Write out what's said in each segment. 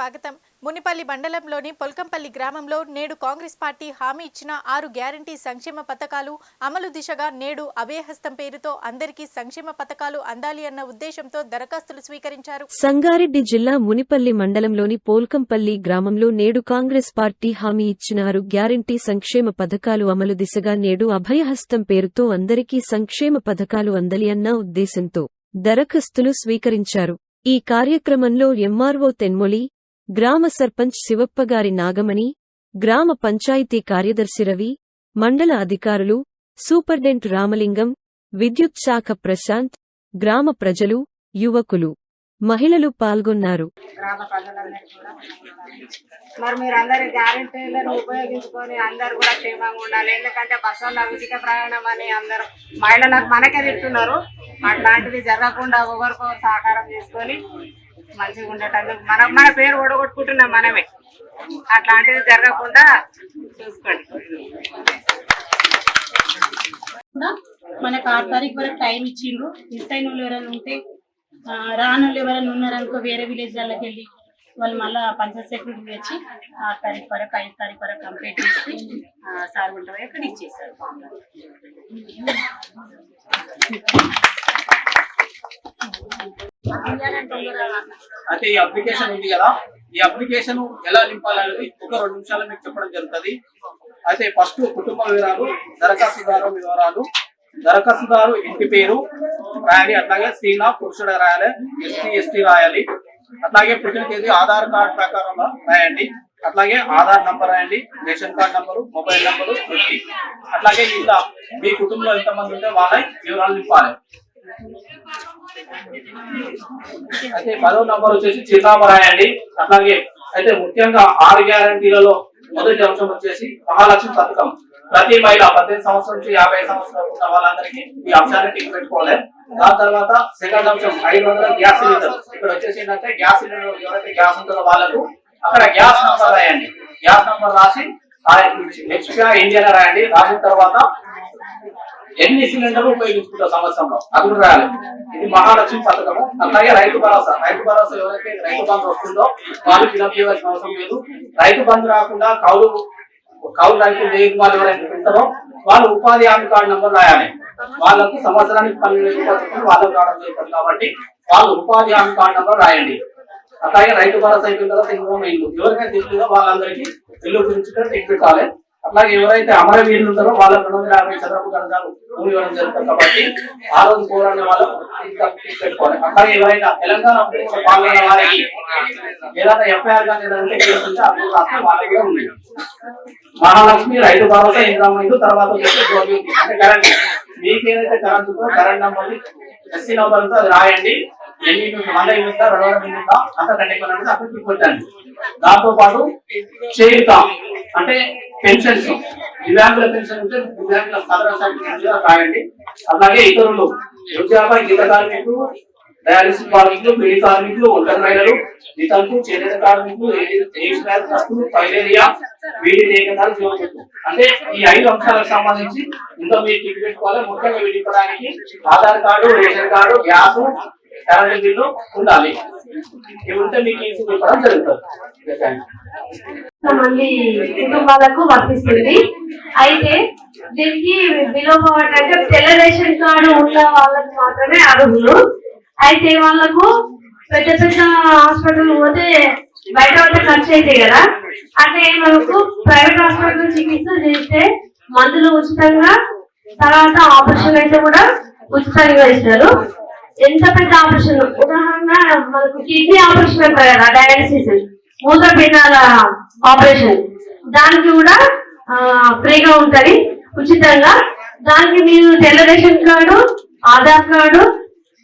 స్వాగతం. మునిపల్లి మండలంలోని పొల్కంపల్లి గ్రామంలో నేడు కాంగ్రెస్ పార్టీ హామీ ఇచ్చిన ఆరు గ్యారంటీ సంక్షేమ పథకాలు అమలు దిశగా నేడు అభయహస్తం పేరుతో అందరికీ సంక్షేమ పథకాలు అందాలి అన్న ఉద్దేశంతో దరఖాస్తులు స్వీకరించారు. సంగారెడ్డి జిల్లా మునిపల్లి మండలంలోని పోల్కంపల్లి గ్రామంలో నేడు కాంగ్రెస్ పార్టీ హామీ ఇచ్చినారు గ్యారంటీ సంక్షేమ పథకాలు అమలు దిశగా నేడు అభయహస్తం పేరుతో అందరికీ సంక్షేమ పథకాలు అందాలి అన్న ఉద్దేశంతో దరఖాస్తులు స్వీకరించారు. ఈ కార్యక్రమంలో ఎంఆర్ఓ తెన్మొళి గ్రామ సర్పంచ్ శివప్పగారి నాగమణి గ్రామ పంచాయతీ కార్యదర్శి రవి మండల అధికారులు సూపర్డెంట్ రామలింగం విద్యుత్ శాఖ ప్రశాంత్ గ్రామ ప్రజలు యువకులు. మహిళలు పాల్గొన్నారు. మరి మీరందరి గ్యారెంటీలను ఉపయోగించుకొని అందరు కూడా క్షేమంగా ఉండాలి. ఎందుకంటే బస్సులో ఉచిత ప్రయాణం అని అందరు మహిళలకు మనకే తింటున్నారు అట్లాంటిది జరగకుండా ఒకరికొకరు సహకారం చేసుకొని మంచిగా ఉండటం మన మన పేరు ఓడగొట్టుకుంటున్నాం మనమే. అట్లాంటివి జరగకుండా చూసుకోండి. మనకు ఆరు తారీఖు వరకు టైం ఇచ్చిండ్రు. మిస్ అయిన వాళ్ళు ఎవరైనా ఉంటే రాను వాళ్ళు ఎవరైనా ఉన్నారనుకో వేరే విలేజ్ వాళ్ళకి వెళ్ళి వాళ్ళు మళ్ళీ పంచాయత్ సెక్రటరీ వచ్చి ఆరు తారీఖు వరకు ఐదు తారీఖు వరకు కంప్లీట్ చేసి సార్ ఉంటాయి అక్కడ ఇచ్చేసారు అయితే ఈ అప్లికేషన్ ఉంది కదా. ఈ అప్లికేషన్ ఎలా నింపాలనేది ఒక రెండు నిమిషాలు మీకు చెప్పడం జరుగుతుంది. అయితే ఫస్ట్ కుటుంబ వివరాలు దరఖాస్తుదారు వివరాలు. దరఖాస్తుదారు ఇంటి పేరు రాయాలి. అట్లాగే స్త్రీల పురుషుడు రాయాలి ఎస్టీ ఎస్టీ రాయాలి. అట్లాగే పుట్టిన తేదీ ఆధార్ కార్డు ప్రకారం రాయండి. అట్లాగే ఆధార్ నంబర్ రాయండి. Ration card number mobile number అట్లాగే ఇలా మీ కుటుంబంలో ఎంతమంది ఉంటే వాళ్ళ వివరాలు నింపాలి. అయితే పదో నంబర్ వచ్చేసి చిరునామా రాయండి అట్లాగే అయితే ముఖ్యంగా ఆరు గ్యారంటీలలో మొదటి అంశం వచ్చేసి మహాలక్ష్మి పథకం. ప్రతి మహిళ పద్దెనిమిది సంవత్సరం నుంచి యాభై సంవత్సరాలు ఉన్న వాళ్ళందరికీ ఈ అంశాన్ని టిక్ పెట్టుకోవాలి. దాని తర్వాత సెకండ్ అంశం ఐదు వందల గ్యాస్ సిలిండర్. ఇక్కడ వచ్చేసి ఏంటంటే గ్యాస్ సిలిండర్ ఎవరైతే గ్యాస్ ఉంటుందో వాళ్ళకు అక్కడ గ్యాస్ నంబర్ రాయండి గ్యాస్ నంబర్ రాసి హెచ్పి ఇండియా రాయండి. రాసిన తర్వాత ఎన్ని సిలిండర్లు ఉపయోగించుకుంటారు సంవత్సరంలో? అది కూడా రాయాలి. ఇది మహాలక్ష్మి పథకము అలాగే రైతు భరోసా. రైతు భరోసా ఎవరైతే రైతు బంధు వస్తుందో వాళ్ళు ఫిలప్ చేయవలసిన అవసరం లేదు. రైతు బంధు రాకుండా కౌలు కౌలు రైతులు లేదు వాళ్ళు ఎవరైతే పెడతారో వాళ్ళు ఉపాధి హామీ కార్డు నెంబర్ రాయాలి. వాళ్ళకు సంవత్సరానికి పన్నెండు వేలు పథకం వాళ్ళకు రావడం జరుగుతుంది కాబట్టి వాళ్ళు ఉపాధి హామీ కార్డు నెంబర్ రాయండి. అట్లాగే రైతు భరోసా అయిపోయిన తర్వాత ఇంకో ఇల్లు. ఎవరికైనా తెలియదో వాళ్ళందరికీ ఇల్లు గురించి కూడా టిక్ పెట్టాలి. అట్లాగే ఎవరైతే అమరవీరులు ఉంటారో వాళ్ళకి రెండు వందల యాభై చదరపు గంటలు భూమి ఇవ్వడం జరుగుతుంది కాబట్టి ఆ రోజు పోరాడిన వాళ్ళు ఇంకా పెట్టుకోవాలి. అట్లాగే ఎవరైనా తెలంగాణ పాల్గొన్న వారికి ఏదైనా ఎఫ్ఐఆర్ కానీ ఏదైనా ఉంటే కేసు ఉంటే అప్పుడు రాస్తే వాళ్ళకి కూడా ఉంది. మహాలక్ష్మి రైతు భరోసా ఇంద్రమ్మ తర్వాత వచ్చేసి గోధుమ అంటే కరెంట్. మీకు ఏదైతే కరెంట్ ఉందో కరెంట్ నెంబర్ ఎస్సీ నెంబర్ ఉందో అది రాయండి. ఎన్ని వంద ఇల్లు రెండు వందల ఇల్లు ఉందా ఎక్కువ అక్కడ టిక్ దాంతో పాటు చేయుత అంటే పెన్షన్స్. దివ్యాంగుల పెన్షన్ ఉంటే దివ్యాంగుల సదర సర్టిఫికేట్ రాయండి అలాగే ఇతరులు వృద్ధాప గీత కార్మికులు డయాలిసిస్ కార్మికులు పీడి కార్మికులు ఒంటరి మహిళలు ఇతరులు చేనేత కార్మికులు ఎయిడ్స్ వ్యాధిగ్రస్తులు ఫైలేరియా వీడి లేఖనాలు జీవనశక్తులు అంటే ఈ ఐదు అంశాలకు సంబంధించి ఇంకా మీరు టికెట్ పెట్టుకోవాలి ముఖ్యంగా విడిపడానికి Aadhaar card ration card gas current bill ఉండాలి. ఉంటే మీకు ఈజీ చెప్పడం జరుగుతుంది. మంది కుటుంబాలకు వర్తిస్తుంది. అయితే దీనికి బిలో పవర్టీ అంటే తెల్ల రేషన్ కార్డు ఉన్న వాళ్ళకి మాత్రమే అర్హులు. అయితే వాళ్ళకు పెద్ద పెద్ద హాస్పిటల్ పోతే బయట పోతే ఖర్చు అవుతాయి కదా. అంటే మనకు ప్రైవేట్ హాస్పిటల్ చికిత్స చేస్తే మందులు ఉచితంగా తర్వాత ఆపరేషన్ అయితే కూడా ఉచితంగా ఇస్తారు. ఎంత పెద్ద ఆపరేషన్? ఉదాహరణ మనకు కిడ్నీ ఆపరేషన్ అంటారు కదా డయాలసిస్ మూత్రపిండాల ఆపరేషన్. దానికి కూడా ఫ్రీగా ఉంటది. ఉచితంగా. దానికి మీరు తెల్ల రేషన్ కార్డు ఆధార్ కార్డు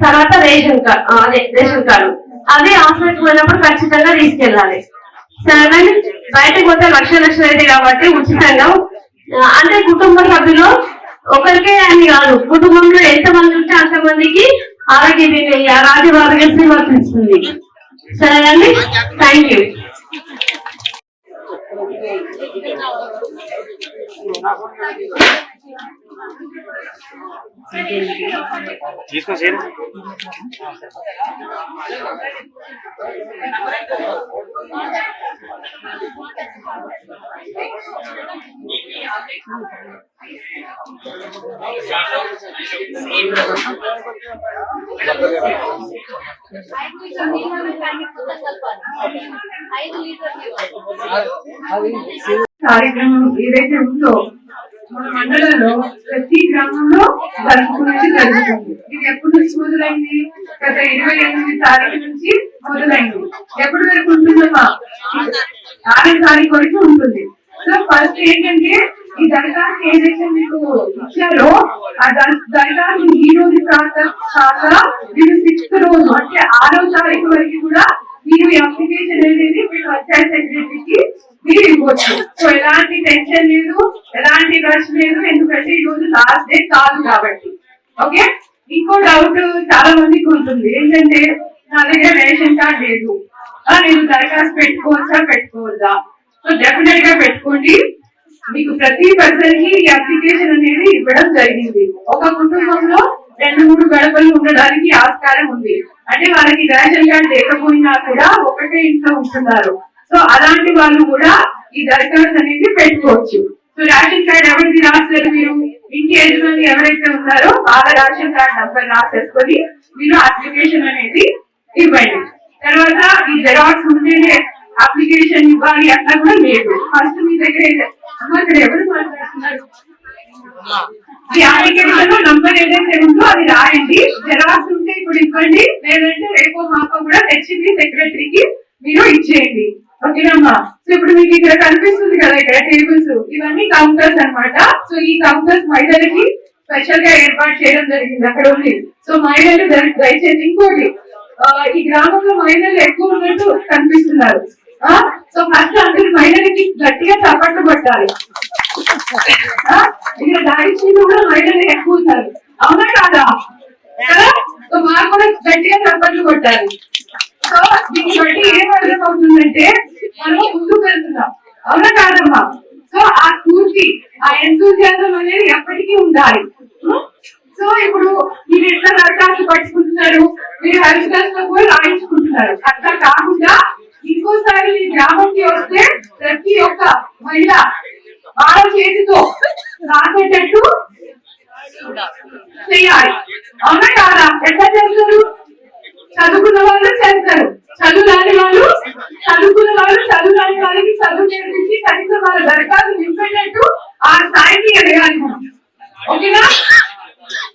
తర్వాత రేషన్ కార్డు అదే రేషన్ కార్డు. అదే హాస్పిటల్కి పోయినప్పుడు ఖచ్చితంగా తీసుకెళ్ళాలి. సరేనండి? బయటకు పోతే లక్ష లక్షలు అయితే కాబట్టి ఉచితంగా. అంటే కుటుంబ సభ్యులు ఒకరికే అని కాదు. కుటుంబంలో ఎంత మంది ఉంటే అంత అలాగే ఆరోగ్య బీమా రాజ్య ఆరోగ్యశ్రీ సరేనండి థ్యాంక్ యూ తీసుకొచ్చేది ఐదు లీటర్లు అది కార్యక్రమం ఏదైతే ఉందో మన మండలంలో ప్రతి గ్రామంలో జరుపుకునేది జరుగుతుంది. ఇది ఎప్పటి నుంచి మొదలైంది? గత ఇరవై ఎనిమిది తారీఖు నుంచి మొదలైంది. ఎప్పటి వరకు ఉంటుందమ్మా ఆరో తారీఖు వరకు ఉంటుంది. సో ఫస్ట్ ఏంటంటే ఈ దళితానికి ఏదైతే మీకు ఇచ్చారో ఆ దళితానికి ఈ రోజు కాక కాక మీరు సిక్స్త్ రోజు అంటే ఆరో తారీఖు వరకు కూడా మీరు ఈ అప్లికేషన్ అనేది మీ పంచాయత్ సెక్రటరీకి మీరు ఇవ్వచ్చు. సో ఎలాంటి టెన్షన్ లేదు ఎలాంటి రష్ లేదు ఎందుకంటే ఈ రోజు లాస్ట్ డే కాదు కాబట్టి. ఓకే ఇంకో డౌట్ చాలా మందికి ఉంటుంది. ఏంటంటే నా దగ్గర రేషన్ కార్డ్ లేదు. నేను దరఖాస్తు పెట్టుకోవచ్చా పెట్టుకోవద్దా? సో డెఫినెట్గా పెట్టుకోండి. మీకు ప్రతి పర్సన్కి ఈ అప్లికేషన్ అనేది ఇవ్వడం జరిగింది. ఒక కుటుంబంలో రెండు మూడు గడపలు ఉండడానికి ఆస్కారం ఉంది. అంటే వాళ్ళకి రేషన్ కార్డ్ లేకపోయినా కూడా ఒకటే ఇంట్లో ఉంటున్నారు. సో అలాంటి వాళ్ళు కూడా ఈ దరఖాస్తు అనేది పెట్టుకోవచ్చు. సో రేషన్ కార్డ్ ఎవరిది రాస్తారు మీరు? ఇంటి యజమాని ఎవరైతే ఉన్నారో వాళ్ళ రేషన్ కార్డ్ నంబర్ రాసేసుకొని మీరు అప్లికేషన్ అనేది ఇవ్వండి. తర్వాత ఈ జెరాక్స్ ఉంటేనే అప్లికేషన్ ఇవ్వాలి అట్లా కూడా లేదు. ఫస్ట్ మీ దగ్గర అయితే- అమ్మ ఇక్కడ ఎవరు మాట్లాడుతున్నారు? ఈ అప్లికేషన్లో నంబర్ ఏదైతే ఉందో అది రాయండి. జెరాక్స్ ఉంటే ఇప్పుడు ఇవ్వండి. లేదంటే రేపో మాపో కూడా తెచ్చి మీ సెక్రటరీకి మీరు ఇచ్చేయండి. ఓకేనమ్మా సో ఇప్పుడు మీకు ఇక్కడ కనిపిస్తుంది కదా ఇక్కడ టేబుల్స్ ఇవన్నీ కౌంటర్స్ అన్నమాట. సో ఈ కౌంటర్స్ మహిళలకి స్పెషల్గా ఏర్పాటు చేయడం జరిగింది అక్కడ ఉంది. సో మహిళలు దయచేసి ఇంకోటి ఈ గ్రామంలో మహిళలు ఎక్కువ ఉన్నట్టు కనిపిస్తున్నారు. ఆ, సో ఫస్ట్ అందరు మహిళలకి గట్టిగా చప్పట్లు పట్టాలి ఇక్కడ కూడా మహిళలు ఎక్కువ ఉన్నారు అవునా కాదా? కదా సో మాకు కూడా గట్టిగా చప్పట్లు కొట్టాలి సో దీన్ని బట్టి ఏం అర్థం అవుతుందంటే మనం ముందుకు వెళ్తున్నాం. అవునా కాదమ్మా? సో ఆ స్ఫూర్తి ఆ ఎంతూజియాజం అనేది ఎప్పటికీ ఉండాలి. సో ఇప్పుడు మీరు ఎట్లా దరఖాస్తు పట్టుకుంటున్నారు? మీరు హెల్త్ క్లాస్లో కూడా రాయించుకుంటున్నారు. అట్లా కాకుండా ఇంకోసారి మీ గ్రామంకి వస్తే ప్రతి ఒక్క మహిళ వాళ్ళ చేతితో. రాసేటట్టు చేయాలి అవునా కాదా ఎట్లా చేస్తారు చదువుకున్న వాళ్ళు చేస్తారు చదువు రాని వాళ్ళు చదువుకున్న వాళ్ళు చదువు రాని వాళ్ళకి చదువు నేర్పించి కనీసం వాళ్ళ దరఖాస్తు నింపేటట్టు ఆ స్థాయికి ఎదగాలి మనం. ఓకేనా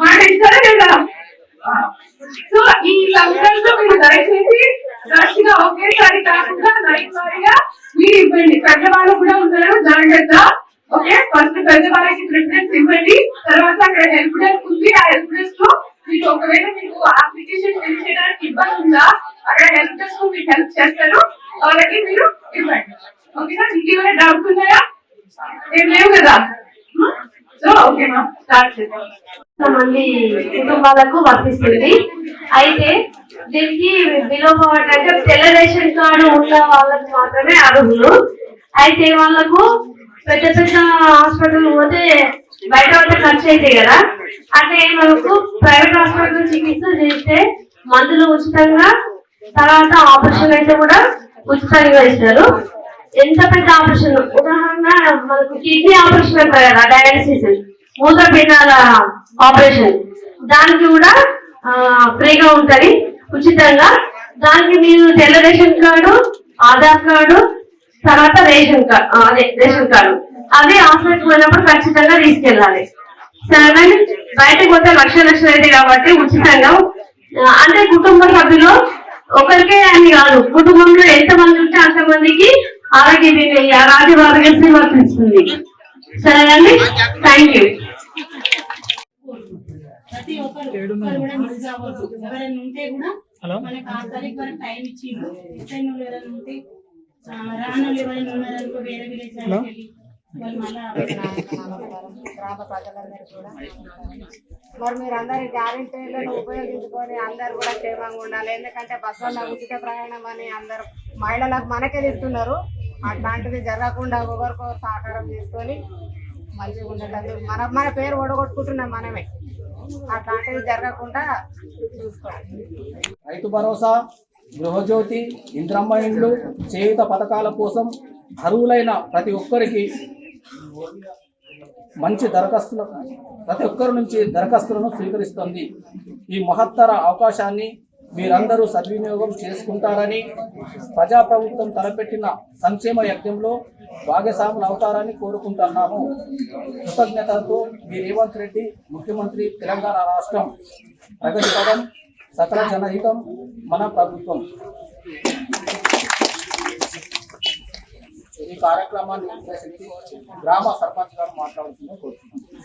మాట ఇస్తారా లేదా ఆ. సో ఈ సంవత్సరంలో మీరు దయచేసి రష్ ఒకేసారి కాకుండా లైన్ వారిగా మీరు ఇవ్వండి. పెద్దవాళ్ళు కూడా ఉన్నారు. జాగ్రత్త ఓకే? ఫస్ట్ పెద్దవాళ్ళకి ప్రిఫరెన్స్ ఇవ్వండి. తర్వాత అక్కడ హెల్ప్ డెస్క్ ఉంది. ఆ హెల్ప్ డెస్క్లో మీకు ఒకవేళ మీకు అప్లికేషన్ ఫిల్ చేయడానికి ఇబ్బంది ఉందా అక్కడ హెల్ప్ డెస్క్ మీకు హెల్ప్ చేస్తారు. వాళ్ళకి మీరు ఇవ్వండి. ఓకేనా? ఇంకేమైనా డౌట్ ఉన్నాయా? ఏం లేవు కదా. సో స్టార్ట్ చేద్దాం మంది కుటుంబాలకు వర్తిస్తుంది. అయితే దీనికి బిలో పవర్టీ అంటే తెల్ల రేషన్ కార్డు ఉన్న వాళ్ళకి మాత్రమే అర్హులు. అయితే వాళ్ళకు పెద్ద పెద్ద హాస్పిటల్ పోతే బయట పడితే ఖర్చు అవుతాయి కదా. అంటే మనకు ప్రైవేట్ హాస్పిటల్ చికిత్స చేస్తే మందులు ఉచితంగా తర్వాత ఆపరేషన్ అయితే కూడా ఉచితంగా ఇస్తారు. ఎంత పెద్ద ఆపరేషన్? ఉదాహరణ మనకు కిడ్నీ ఆపరేషన్ అంటారు కదా డయాలసిస్. మూత్రపిండాల ఆపరేషన్. దానికి కూడా ఫ్రీగా ఉంటది ఉచితంగా. దానికి మీరు తెల్ల రేషన్ కార్డు ఆధార్ కార్డు తర్వాత రేషన్ కార్డు అదే రేషన్ కార్డు. అవి హాస్పిటల్కి పోయినప్పుడు ఖచ్చితంగా తీసుకెళ్ళాలి. సరేనండి బయటకు పోతే లక్ష లక్షలు అయితే కాబట్టి ఉచితంగా. అంటే కుటుంబ సభ్యులు ఒకరికే అని కాదు కుటుంబంలో ఎంత మంది ఉంటే అంత రాజ్య ఆరోగ్యశ్రీ వర్తిస్తుంది సరేనండి థ్యాంక్ యూ ప్రతి ఒక్కరు కూడా మిస్ అవ్వద్దు ఎవరైనా ఉంటే కూడా మనకి ఆరు తారీఖు వరకు టైం ఇచ్చిండ్రు. ఎస్ఐ వాళ్ళు ఎవరైనా ఉంటే ఆ, రాని వాళ్ళు ఎవరైనా ఉన్నారనుకో వేరే విలేజ్ వాళ్ళకి వెళ్ళి వాళ్ళు మళ్ళా గ్రామ ప్రజలందరూ కూడా మరి మీరు అందరి గ్యారెంటీలను ఉపయోగించుకొని అందరు కూడా క్షేమంగా ఉండాలి. ఎందుకంటే బస్సులో ఉచిత ప్రయాణం అని అందరు మహిళలకు మనకే తిడుతున్నారు అట్లాంటిది జరగకుండా ఒకరికొకరు సహకారం చేసుకొని మంచిగా ఉండేటందుకు మన మన పేరు ఓడగొట్టుకుంటున్నాం మనమే. అట్లాంటిది జరగకుండా చూసుకోవాలి. రైతు భరోసా గృహజ్యోతి ఇంద్రమ్మ ఇండ్లు చేయుత పథకాల కోసం అర్హులైన ప్రతి ఒక్కరికి మంచి దరఖాస్తులు ప్రతి ఒక్కరి నుంచి దరఖాస్తులను స్వీకరిస్తుంది. ఈ మహత్తర అవకాశాన్ని మీరందరూ సద్వినియోగం చేసుకుంటారని ప్రజాప్రభుత్వం తలపెట్టిన సంక్షేమ యజ్ఞంలో భాగస్వాములు అవుతారని కోరుకుంటున్నాము. కృతజ్ఞతలతో మీ రేవంత్ రెడ్డి ముఖ్యమంత్రి తెలంగాణ రాష్ట్రం ప్రగతి పదం సకల జనహితం మన ప్రభుత్వం. ఈ కార్యక్రమాన్ని ఉద్దేశించి గ్రామ సర్పంచ్ గారు మాట్లాడుతుందని కోరుతున్నాను